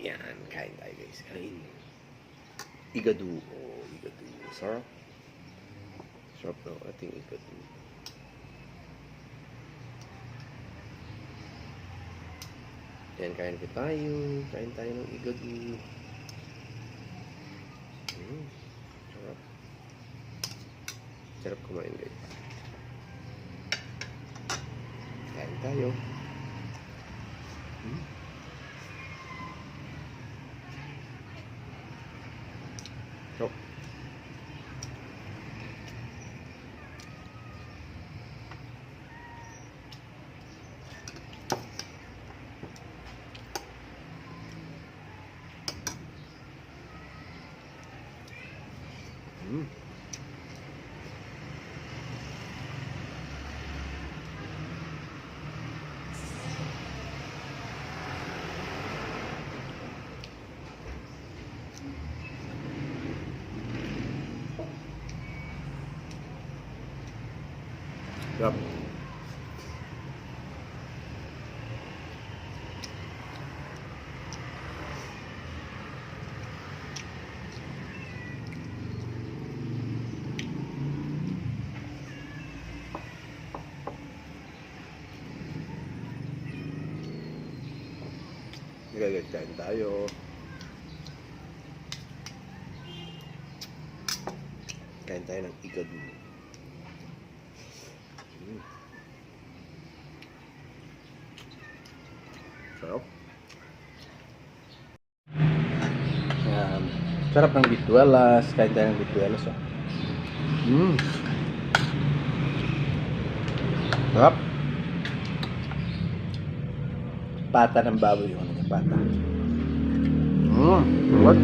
Kain tayo guys. Kain. Igadu. Oh, igadu. Sarap. Sarap ng ating igadu. Yan, kain po tayo. Kain tayo ng igadu. Mm, sarap. Sarap kumain guys. Kain tayo. Mm. Sarap. Mm. Sarap. Gagawin kain tayo. Kain tayo ng igadu. Sarap. Yan. Sarap ng bituelas. Kain tayo ng bituelas. Oh. Mm. Sarap. Pata ng baboy yung ano niya, pata. Mm. What?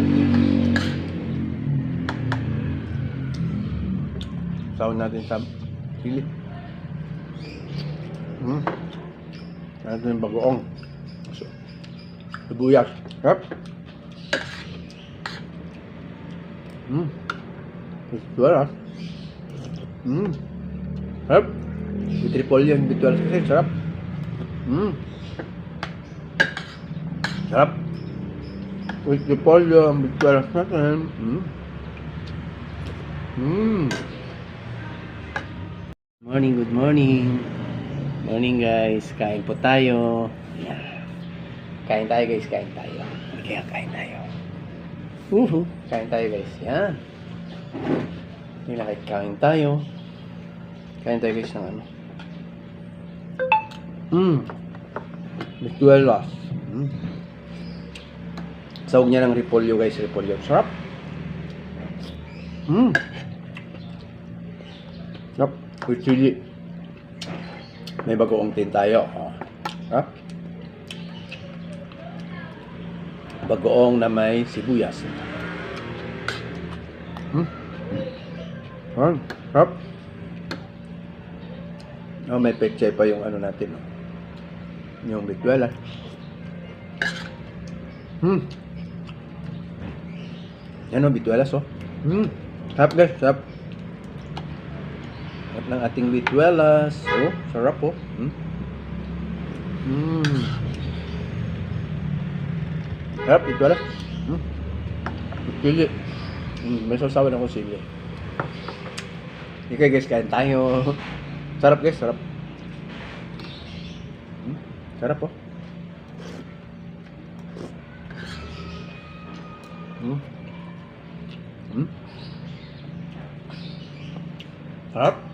Natin sa sili. Hmm. Natin yung bagoong. So, sibuyas. Sarap. Hmm. Bitualas. Hmm. Sarap. Bitripolyo yung bitualas kasi sarap. Hmm. Sarap. Bitripolyo ang bitualas natin. Hmm. Hmm. Morning, good morning. Morning guys, kain po tayo. Kain tayo guys, kain tayo. Kaya kain tayo. Uhu, kain tayo guys. Yan. Nilakit kain tayo. Kain tayo guys ng ano. Mmm. Bituelas. Mm. Sawag niya ng repolyo guys, repolyo. Sarap. Mmm. Sarap. With chili. May bagoong tin tayo. Oh. Ha? Bagoong na may sibuyas. Hmm? Ah, sarap. Oh, may pechay pa yung ano natin. Oh. Yung bituela. Hmm. Yan o, bituelas oh. Hmm. Sarap guys, sarap. Sarap ng ating bituelas. Oh, sarap oh. Hmm. Hmm. Sarap, bituelas. Hmm. Sili. Hmm, may sasawa na ko sili. Okay guys, kain tayo. Sarap guys, sarap. Hmm. Sarap oh. Hmm. Hmm. Sarap.